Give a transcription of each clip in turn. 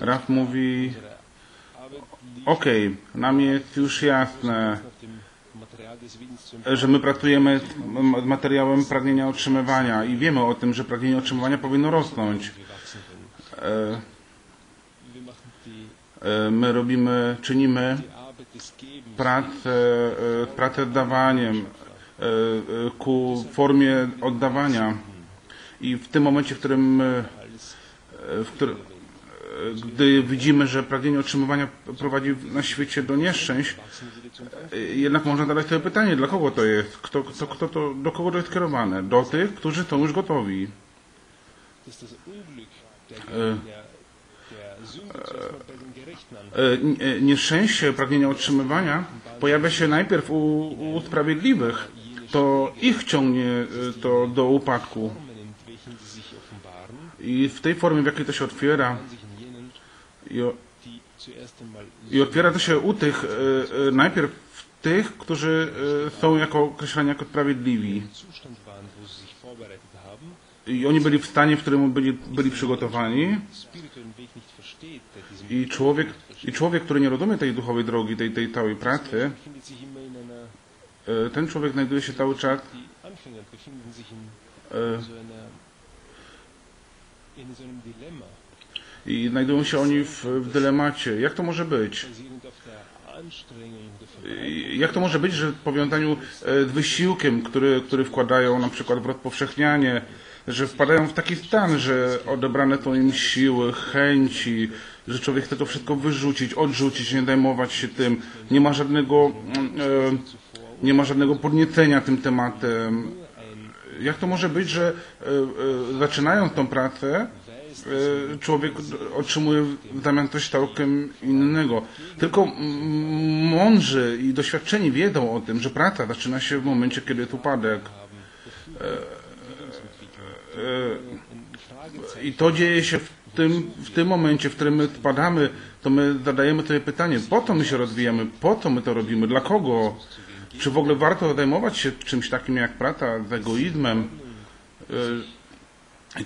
Raf mówi, okej, nam jest już jasne, że my pracujemy materiałem pragnienia otrzymywania i wiemy o tym, że pragnienie otrzymywania powinno rosnąć. E, e, My robimy, czynimy pracę, e, pracę dawaniem ku formie oddawania i w tym momencie, w którym, w którym gdy widzimy, że pragnienie otrzymywania prowadzi na świecie do nieszczęść, e, jednak można zadać sobie pytanie, dla kogo to jest? Kto, kto, kto to, do kogo to jest kierowane? Do tych, którzy są już gotowi. E, e, Nieszczęście pragnienia otrzymywania pojawia się najpierw u, u sprawiedliwych. To ich ciągnie to do upadku. I w tej formie, w jakiej to się otwiera, i, o- i otwiera to się u tych, e, e, najpierw w tych, którzy e, są jako określani jako sprawiedliwi. I oni byli w stanie, w którym byli, byli przygotowani. I człowiek, I człowiek, który nie rozumie tej duchowej drogi, tej, tej całej pracy, ten człowiek znajduje się cały czas e, i znajdują się oni w, w dylemacie. Jak to może być? Jak to może być, że w powiązaniu e, z wysiłkiem, który, który wkładają na przykład w rozpowszechnianie, że wpadają w taki stan, że odebrane są im siły, chęci, że człowiek chce to wszystko wyrzucić, odrzucić, nie zajmować się tym, nie ma żadnego, e, nie ma żadnego podniecenia tym tematem. Jak to może być, że e, zaczynając tą pracę, człowiek otrzymuje w zamian coś całkiem innego. Tylko mądrzy i doświadczeni wiedzą o tym, że praca zaczyna się w momencie, kiedy jest upadek. I to dzieje się w tym, w tym momencie, w którym my spadamy, to my zadajemy sobie pytanie, po co my się rozwijamy, po co my to robimy, dla kogo? Czy w ogóle warto zajmować się czymś takim jak praca z egoizmem?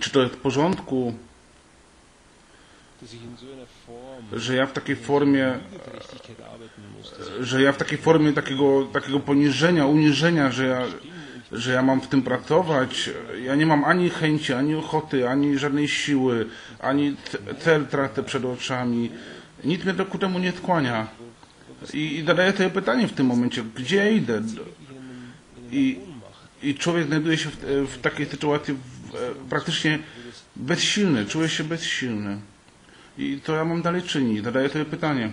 Czy to jest w porządku, że ja w takiej formie, że ja w takiej formie takiego, takiego poniżenia, uniżenia, że ja, że ja mam w tym pracować, ja nie mam ani chęci, ani ochoty, ani żadnej siły, ani cel tracę przed oczami. Nic mnie to ku temu nie skłania. I, i zadaję sobie pytanie w tym momencie, gdzie idę? I, i człowiek znajduje się w, w takiej sytuacji w, praktycznie bezsilny, czuje się bezsilny. I co ja mam dalej czynić? Zadaję sobie pytanie.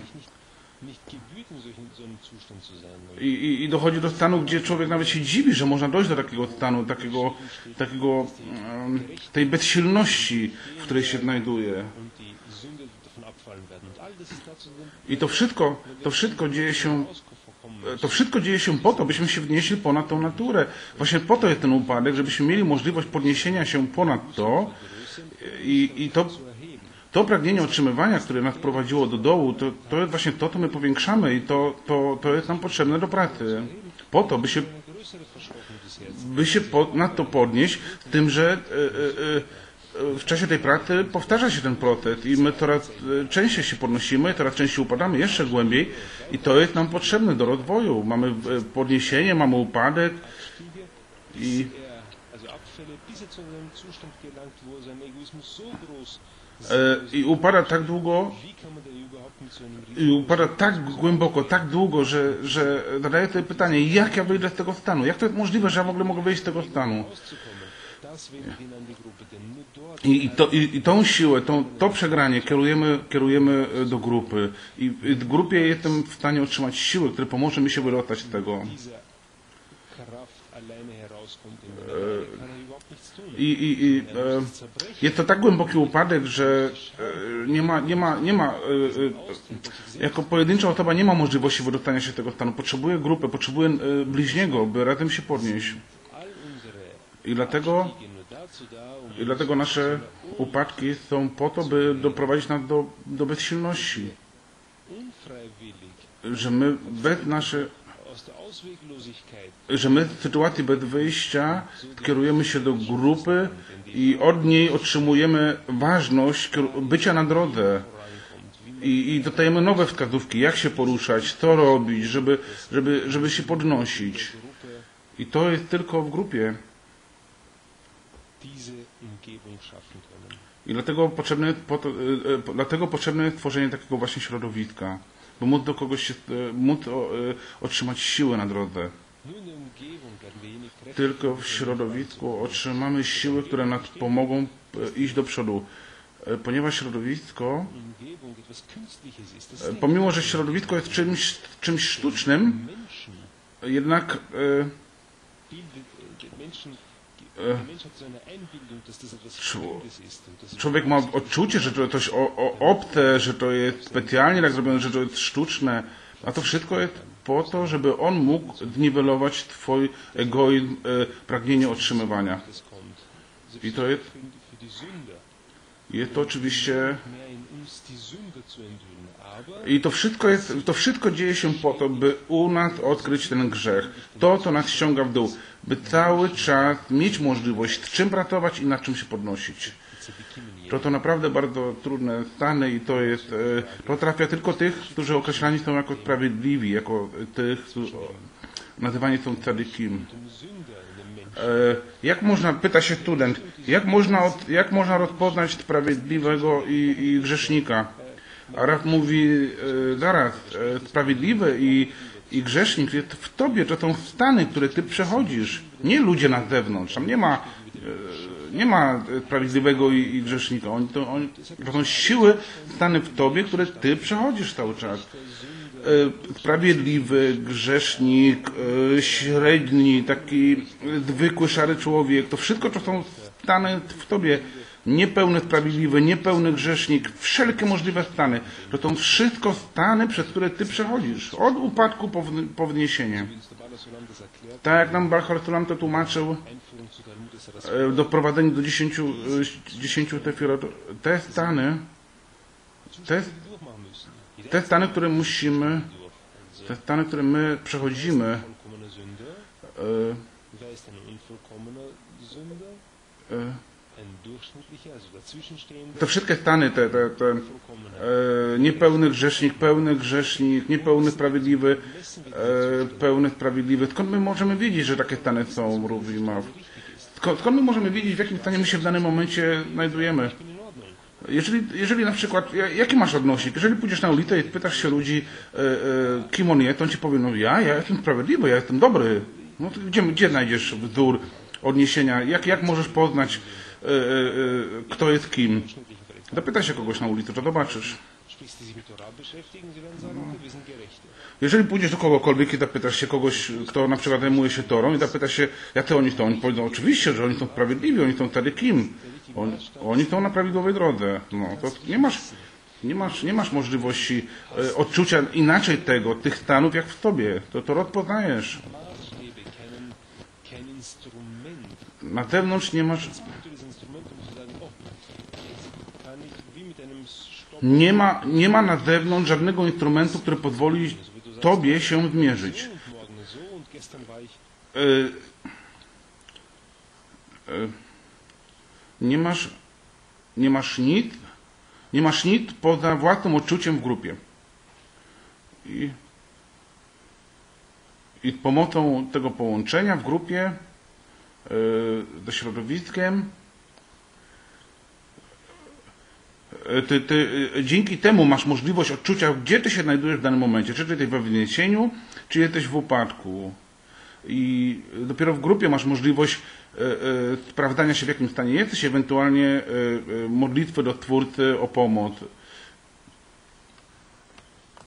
I, i, I dochodzi do stanu, gdzie człowiek nawet się dziwi, że można dojść do takiego stanu, takiego, takiego tej bezsilności, w której się znajduje. I to wszystko, to wszystko dzieje się, to wszystko dzieje się po to, byśmy się wnieśli ponad tą naturę. Właśnie po to jest ten upadek, żebyśmy mieli możliwość podniesienia się ponad to i, i to, to pragnienie otrzymywania, które nas prowadziło do dołu, to, to jest właśnie to, to my powiększamy i to, to, to jest nam potrzebne do pracy. Po to, by się, by się po, nad to podnieść, tym, że e, e, e, w czasie tej pracy powtarza się ten proces i my coraz częściej się podnosimy, coraz częściej upadamy jeszcze głębiej i to jest nam potrzebne do rozwoju. Mamy podniesienie, mamy upadek i e, i upada tak długo, i upada tak głęboko, tak długo, że, że zadaję sobie pytanie, jak ja wyjdę z tego stanu? Jak to jest możliwe, że ja w ogóle mogę wyjść z tego stanu? I, i, to, i, i tą siłę, tą, to przegranie kierujemy, kierujemy e, do grupy. I w grupie jestem w stanie otrzymać siłę, która pomoże mi się wydostać z tego. Tun. I, i, i e, jest to tak głęboki upadek, że e, nie ma, nie ma, nie ma e, e, jako pojedyncza osoba nie ma możliwości wydostania się z tego stanu. Potrzebuje grupy, potrzebuje e, bliźniego, by razem się podnieść. I dlatego, i dlatego nasze upadki są po to, by doprowadzić nas do, do bezsilności. Że my bez nasze, że my w sytuacji bez wyjścia kierujemy się do grupy i od niej otrzymujemy ważność bycia na drodze. I, I dodajemy nowe wskazówki, jak się poruszać, co robić, żeby, żeby, żeby się podnosić. I to jest tylko w grupie. I dlatego potrzebne, y, y, dlatego potrzebne jest tworzenie takiego właśnie środowiska, by móc do kogoś się, y, móc y, otrzymać siłę na drodze. Tylko w środowisku otrzymamy siły, które nam pomogą y, iść do przodu. Ponieważ środowisko, pomimo że środowisko jest czymś, czymś sztucznym, jednak człowiek ma odczucie, że to coś o, o, obce, że to jest specjalnie tak zrobione, że to jest sztuczne. A to wszystko jest po to, żeby on mógł zniwelować twój egoizm, y, pragnienie otrzymywania. I to jest, jest to oczywiście I to wszystko, jest, to wszystko dzieje się po to, by u nas odkryć ten grzech. To, co nas ściąga w dół. By cały czas mieć możliwość z czym pracować i nad czym się podnosić. To to naprawdę bardzo trudne stany i to jest, e, to trafia tylko tych, którzy określani są jako sprawiedliwi, jako tych, którzy nazywani są tzadikim. Jak można, pyta się student, jak można, od, jak można rozpoznać sprawiedliwego i, i grzesznika? A Raf mówi, e, zaraz, e, sprawiedliwy i, i grzesznik jest w tobie, to są stany, które ty przechodzisz, nie ludzie na zewnątrz. Tam nie ma, e, nie ma sprawiedliwego i, i grzesznika. Oni to, oni, to są siły, stany w tobie, które ty przechodzisz cały czas. E, sprawiedliwy, grzesznik, e, średni, taki zwykły, szary człowiek, to wszystko to są stany w tobie. Niepełny sprawiedliwy, niepełny grzesznik, wszelkie możliwe stany. To są wszystko stany, przez które ty przechodzisz. Od upadku po, wniesienie. Tak jak nam Bachar Sulam to tłumaczył, doprowadzenie do dziesięciu, e, dziesięciu tefirot, te stany, Zustände, te stany, które musimy, te stany, które my przechodzimy, e, e, te wszystkie stany, te, te, te e, niepełny grzesznik, pełny grzesznik, niepełny sprawiedliwy, pełny sprawiedliwy. Skąd my możemy wiedzieć, że takie stany są, Rubi Maw? Skąd my możemy wiedzieć, w jakim stanie my się w danym momencie znajdujemy? Jeżeli, jeżeli na przykład, ja- jaki masz odnośnik? Jeżeli pójdziesz na ulicę i pytasz się ludzi, e, e, kim on jest, to on ci powie, no ja, ja jestem sprawiedliwy, ja jestem dobry. No gdzie, gdzie znajdziesz wzór odniesienia? Jak, jak możesz poznać, e, e, e, kto jest kim? Zapytaj się kogoś na ulicy, to zobaczysz. Jeżeli pójdziesz do kogokolwiek i zapytasz się kogoś, kto na przykład zajmuje się Torą i zapytasz się, jacy oni są, oni powiedzą oczywiście, że oni są sprawiedliwi, oni są wtedy kim? On, oni są na prawidłowej drodze. No, to nie masz, nie masz, nie masz możliwości e, odczucia inaczej tego, tych stanów jak w tobie. To, to rozpoznajesz. Na zewnątrz nie masz, Nie ma, nie ma na zewnątrz żadnego instrumentu, który pozwoli tobie się zmierzyć. E, e, nie masz, nie masz nic, nie masz nic poza własnym odczuciem w grupie. I, I z pomocą tego połączenia w grupie e, ze środowiskiem e, ty, ty, e, dzięki temu masz możliwość odczucia, gdzie ty się znajdujesz w danym momencie. Czy ty jesteś we wniesieniu, czy jesteś w upadku. I dopiero w grupie masz możliwość e, e, sprawdzania się w jakim stanie jesteś, ewentualnie e, e, modlitwy do Twórcy o pomoc.